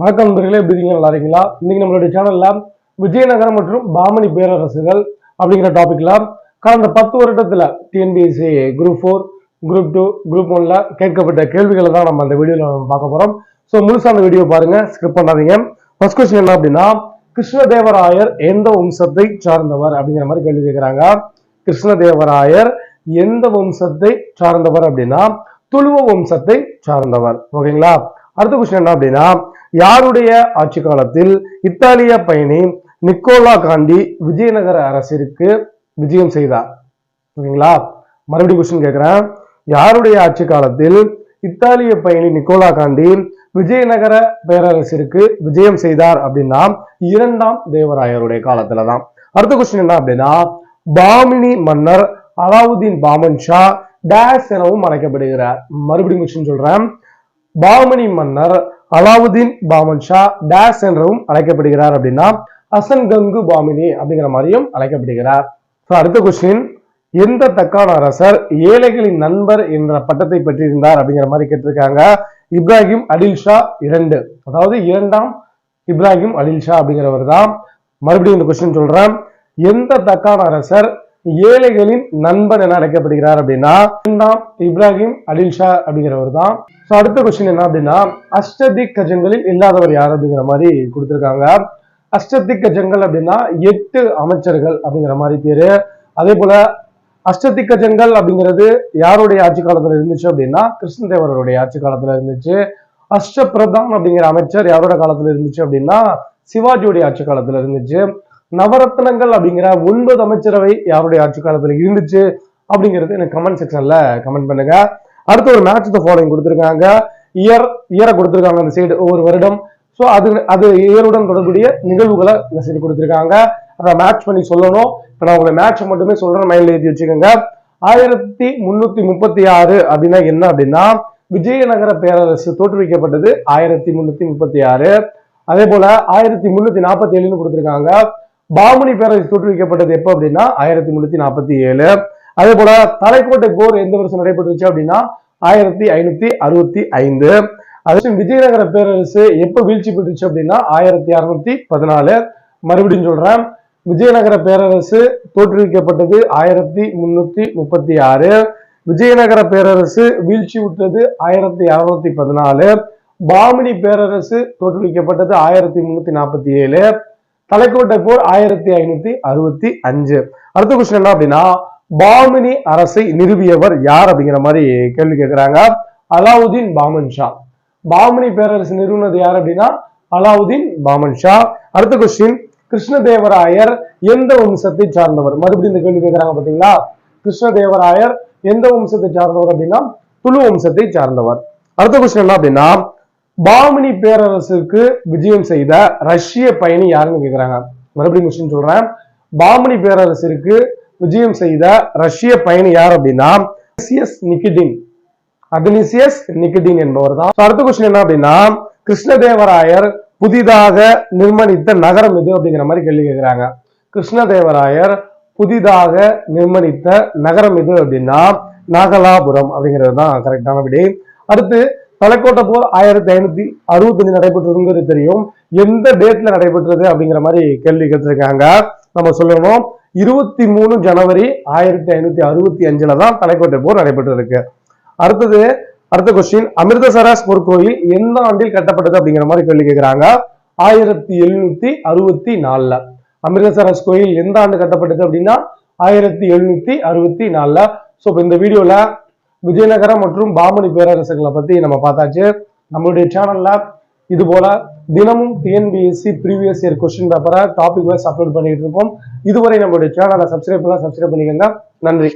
வணக்கம் நண்பர்களே எப்படி இருக்கீங்க? நல்லா இருக்கீங்களா? இன்னைக்கு நம்மளுடைய சேனல்ல விஜயநகரம் மற்றும் பாமணி பேரரசுகள் அப்படிங்கிற டாபிக்ல கடந்த பத்து வருடத்துல TNPSC group four group two group ஒன்ல கேட்கப்பட்ட கேள்விகளை தான் நம்ம அந்த வீடியோல பார்க்க போறோம். ஸோ முழுசா அந்த வீடியோ பாருங்க ஸ்கிப் பண்ணாதீங்க. ஃபர்ஸ்ட் கொஸ்டின் என்ன அப்படின்னா கிருஷ்ணதேவராயர் எந்த வம்சத்தை சார்ந்தவர் அப்படிங்கிற மாதிரி கேள்வி கேட்கிறாங்க கிருஷ்ணதேவராயர் எந்த வம்சத்தை சார்ந்தவர் அப்படின்னா துளுவ வம்சத்தை சார்ந்தவர். ஓகேங்களா? அடுத்த கொஸ்டின் என்ன அப்படின்னா யாருடைய ஆட்சி காலத்தில் இத்தாலிய பயணி நிக்கோலா காண்டி விஜயநகர அரசிற்கு விஜயம் செய்தார்? ஓகேங்களா? மறுபடியும் கொஸ்டின் கேட்கிறேன். யாருடைய ஆட்சி காலத்தில் இத்தாலிய பயணி நிக்கோலா காண்டி விஜயநகர பேரரசிற்கு விஜயம் செய்தார் அப்படின்னா இரண்டாம் தேவராயருடைய காலத்துல தான் அடுத்த கொஸ்டின் என்ன அப்படின்னா பாமினி மன்னர் அலாவுதீன் பாமன் ஷா டேஸ் எனவும் அழைக்கப்படுகிறார். மறுபடியும் கொஸ்டின் சொல்றேன். பாமணி மன்னர் அலாவுதீன் பாமன் ஷா டேஸ் என்றவும் அழைக்கப்படுகிறார் அப்படின்னா அசன் கங்கு பாமினி அப்படிங்கிற மாதிரியும் அழைக்கப்படுகிறார். அடுத்த கொஸ்டின் எந்த தக்கான அரசர் ஏழைகளின் நண்பர் என்ற பட்டத்தை பெற்றிருந்தார் அப்படிங்கிற மாதிரி கேட்டிருக்காங்க. இப்ராஹிம் அடில் ஷா இரண்டு. அதாவது இரண்டாம் இப்ராஹிம் அடில் ஷா அப்படிங்கிறவர் தான். மறுபடியும் இந்த கொஸ்டின் சொல்றேன். எந்த தக்கான அரசர் ஏழைகளின் நண்பன் என அழைக்கப்படுகிறார் அப்படின்னா இரண்டாம் இப்ராஹிம் அடில் ஷா அப்படிங்கிறவர் தான். ஸோ அடுத்த கொஸ்டின் என்ன அப்படின்னா அஷ்டதிக் கஜங்களில் இல்லாதவர் யார் அப்படிங்கிற மாதிரி கொடுத்திருக்காங்க. அஷ்டதிக் கஜங்கள் அப்படின்னா எட்டு அமைச்சர்கள் அப்படிங்கிற மாதிரி பேரு. அதே போல அஷ்டதிக்கஜங்கள் அப்படிங்கிறது யாருடைய ஆட்சி காலத்துல இருந்துச்சு அப்படின்னா கிருஷ்ணதேவருடைய ஆட்சி காலத்துல இருந்துச்சு. அஷ்டபிரதான் அப்படிங்கிற அமைச்சர் யாரோட காலத்துல இருந்துச்சு அப்படின்னா சிவாஜியுடைய ஆட்சி காலத்துல இருந்துச்சு. நவரத்னங்கள் அப்படிங்கிற ஒன்பது அமைச்சரவை யாருடைய ஆட்சி காலத்துல இருந்துச்சு அப்படிங்கிறது எனக்கு கமெண்ட் செக்ஷன்ல கமெண்ட் பண்ணுங்க. அடுத்து ஒரு மேட்ச் த ஃபாலோயிங் கொடுத்துருக்காங்க. இயர் இயரை கொடுத்துருக்காங்க அந்த சைடு ஒவ்வொரு வருடம். ஸோ அது அது இயருடன் தொடர்புடைய நிகழ்வுகளை இந்த சைடு கொடுத்துருக்காங்க. அதை மேட்ச் பண்ணி சொல்லணும். இப்போ நான் உங்களை மேட்ச் மட்டுமே சொல்றேன். மைண்ட்ல ஏற்றி வச்சுக்கோங்க. ஆயிரத்தி முன்னூத்தி முப்பத்தி ஆறு அப்படின்னா என்ன அப்படின்னா விஜயநகர பேரரசு தோற்றுவிக்கப்பட்டது ஆயிரத்தி முன்னூத்தி முப்பத்தி ஆறு. அதே போல ஆயிரத்தி முன்னூத்தி நாற்பத்தி ஏழுன்னு கொடுத்துருக்காங்க. பாமணி பேரரசு தோற்றுவிக்கப்பட்டது எப்போ அப்படின்னா ஆயிரத்தி முன்னூத்தி நாற்பத்தி ஏழு. அதே போல தலைக்கோட்டை போர் எந்த வருஷம் நடைபெற்றுச்சு அப்படின்னா ஆயிரத்தி ஐநூத்தி அறுபத்தி ஐந்து. அதே விஜயநகர பேரரசு எப்ப வீழ்ச்சி பெற்றுச்சு அப்படின்னா ஆயிரத்தி அறுநூத்தி பதினாலு. மறுபடியும் சொல்றேன் விஜயநகர பேரரசு தோற்றுவிக்கப்பட்டது ஆயிரத்தி முன்னூத்தி முப்பத்தி ஆறு. விஜயநகர பேரரசு வீழ்ச்சி விட்டது ஆயிரத்தி அறுநூத்தி பதினாலு. பாமினி பேரரசு தோற்றுவிக்கப்பட்டது ஆயிரத்தி முன்னூத்தி நாற்பத்தி ஏழு. தலைக்கோட்டை போர் ஆயிரத்தி ஐநூத்தி அறுபத்தி அஞ்சு. அடுத்த கொஸ்டின் என்ன அப்படின்னா பாமினி அரசை நிறுவியவர் யார் அப்படிங்கிற மாதிரி கேள்வி கேட்கிறாங்க அலாவுதீன் பாமன் ஷா. பாமினி பேரரசு நிறுவனது யார் அப்படின்னா அலாவுதீன் பாமன் ஷா. அடுத்த கொஸ்டின் கிருஷ்ணதேவராயர் எந்த வம்சத்தை சார்ந்தவர்? மறுபடியும் இந்த கேள்வி கேட்கிறாங்க பாத்தீங்களா? கிருஷ்ணதேவராயர் எந்த வம்சத்தை சார்ந்தவர் அப்படின்னா துளு வம்சத்தை சார்ந்தவர். அடுத்த கொஸ்டின் என்ன அப்படின்னா பாமினி பேரரசுக்கு விஜயம் செய்த ரஷ்ய பயணி யாருன்னு கேக்குறாங்க. மறுபடியும் கொஸ்டின் சொல்றேன். பாமினி பேரரசிற்கு விஜயம் செய்த ரஷ்ய பயணி யார் அப்படின்னா நிக்கிடின். அக்னிசியஸ் நிக்கிடின் என்பவர் தான். அடுத்த கொஸ்டின் என்ன அப்படின்னா கிருஷ்ணதேவராயர் புதிதாக நிர்மணித்த நகரம் எது அப்படிங்கிற மாதிரி கேள்வி கேட்கிறாங்க கிருஷ்ணதேவராயர் புதிதாக நிர்மணித்த நகரம் எது அப்படின்னா நாகலாபுரம் அப்படிங்கிறது தான் கரெக்டான விடை. அடுத்து தலைக்கோட்டை போர் ஆயிரத்தி ஐநூத்தி அறுபத்தஞ்சு நடைபெற்றதுங்கிறது தெரியும். எந்த டேட்ல நடைபெற்றது அப்படிங்கிற மாதிரி கேள்வி கேட்டிருக்காங்க. நம்ம சொல்லணும். இருபத்தி மூணு ஜனவரி ஆயிரத்தி ஐநூத்தி அறுபத்தி அஞ்சுல தான் தலைக்கோட்டை போர் நடைபெற்றிருக்கு. அடுத்தது அடுத்த கொஸ்டின் அமிர்தசரஸ் பொற்கோயில் எந்த ஆண்டில் கட்டப்பட்டது அப்படிங்கிற மாதிரி கேள்வி கேட்கிறாங்க. ஆயிரத்தி எழுநூத்தி அறுபத்தி நாலுல. அமிர்தசரஸ் கோயில் எந்த ஆண்டு கட்டப்பட்டது அப்படின்னா ஆயிரத்தி எழுநூத்தி அறுபத்தி நாலுல. ஸோ இப்போ இந்த வீடியோல விஜயநகரம் மற்றும் பாமணி பேரரசுகளை பத்தி நம்ம பார்த்தாச்சு. நம்மளுடைய சேனல்ல இது போல தினமும் டிஎன்பிஎஸ்சி ப்ரீவியஸ் இயர் கொஸ்டின் பேப்பரை டாபிக் வைஸ் அப்லோட் பண்ணிட்டு இருக்கோம். இதுவரை நம்மளுடைய சேனலை சப்ஸ்கிரைப் பண்ணலாம் சப்ஸ்கிரைப் பண்ணிக்கோங்க. நன்றி.